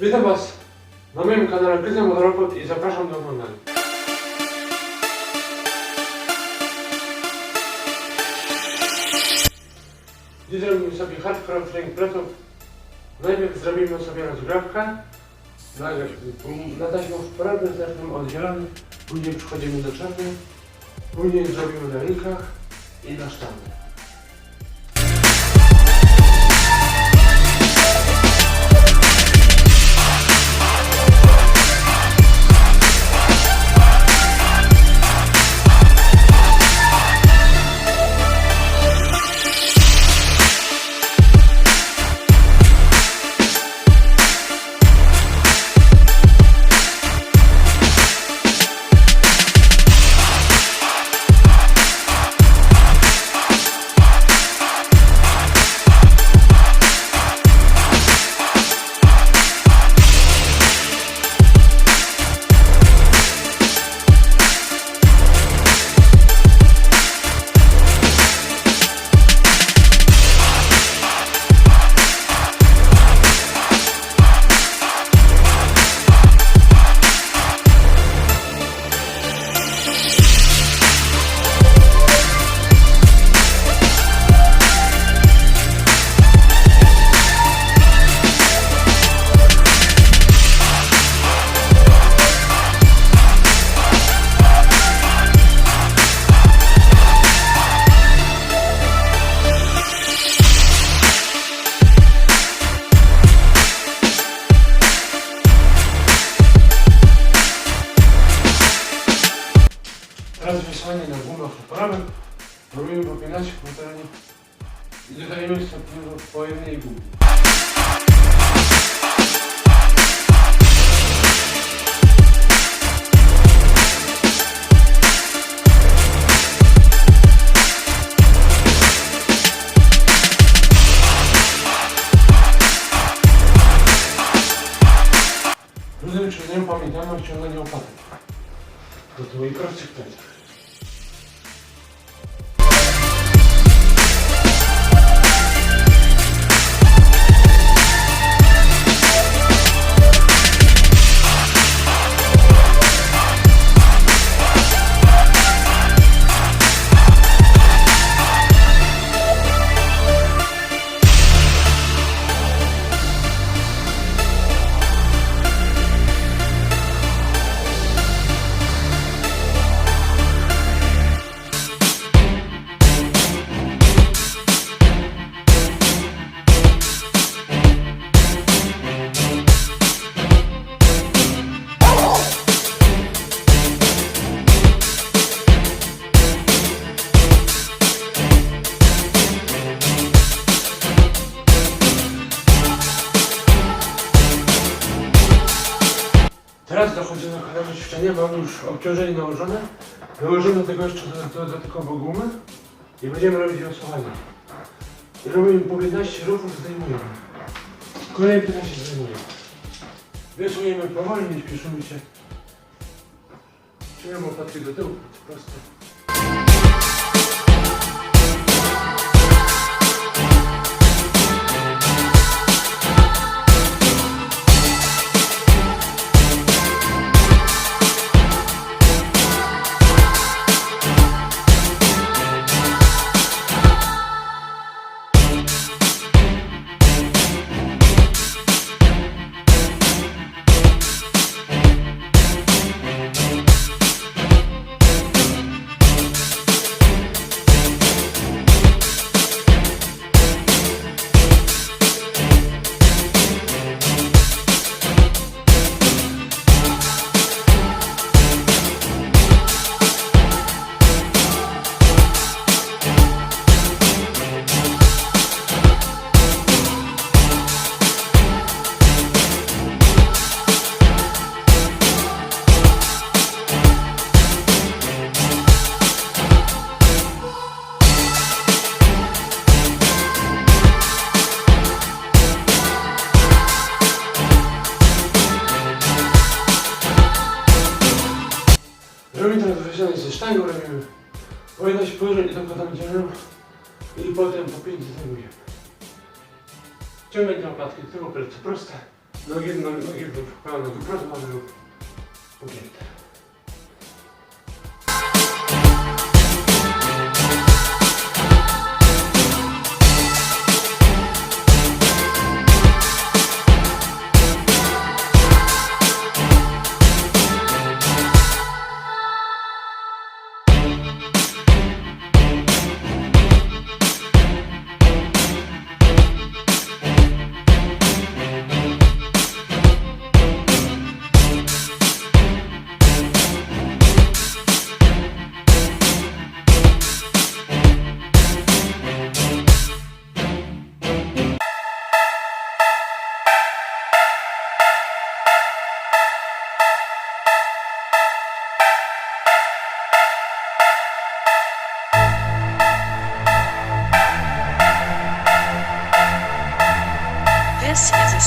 Witam Was na moim kanale Krystian Motorobot i zapraszam do oglądania. Dziś zrobimy sobie hardcore trening pleców. Najpierw zrobimy sobie rozgrzewkę. Na, na taśmę wprawę zaczniemy od zielonej, później przechodzimy do czarnej, później zrobimy na rękach i na sztangę. Teraz wysłanie na gumach oprawę. Robimy po 15 po terenie i dodajemy stopniowo po jednej gumie. Różnym czynnikiem pamiętamy o ściąganiu opatek. Do tyłu i kolejnego ćwiczenia, mamy już obciążenie nałożone. Nałożymy do tego jeszcze dodatkowo gumę i będziemy robić losowanie. I robimy po 15 ruchów, zdejmujemy. Kolejne 15 zdejmujemy. Wiosłujemy powoli, nie śpieszymy się. Trzymamy łopatki do tyłu, prosto. Wysiadanie ze sztangą, robimy 11 powtórzeń i dokładamy ciężarem i potem po 5 zdejmujemy. Ciągać na łopatki, tyłu plecy proste Nogi, nogi, nogi w pełno wyprostowane lub ugięte. This is a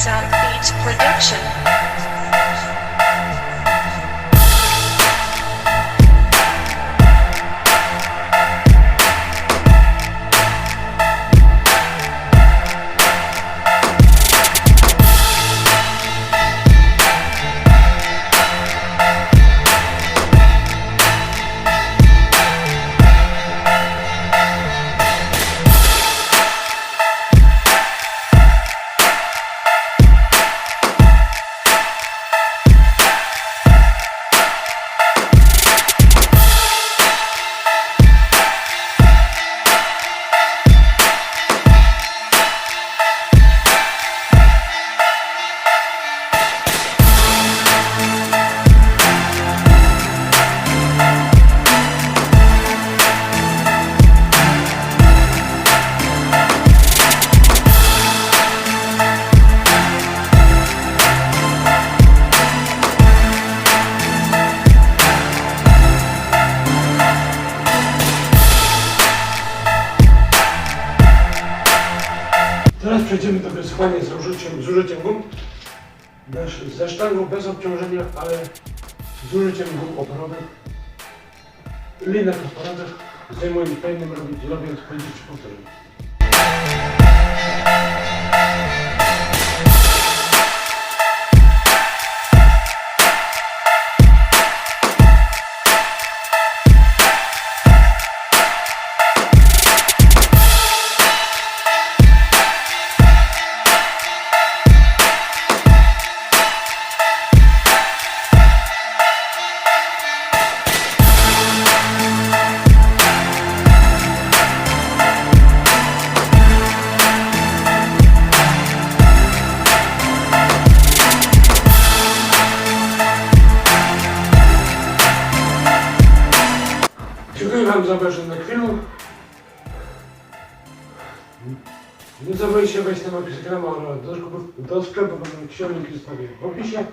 South Beach production. Przejdziemy do wysyłania z użyciem, z użyciem gum. Bez- Ze sztangą bez obciążenia, ale z użyciem gum oporowych. Linek oporowych zdejmując pełnym robiąc po 10 powtórzeń. Nie zabójcie wejść na Instagrama oraz do sklepu, do sklepu książki zostawię w opisie.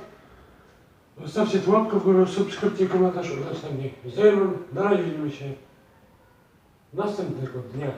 Zostawcie tu łapkę w górę, subskrypcję, komentarz, udostępnij znajomym. Na razie widzimy się następnego dnia.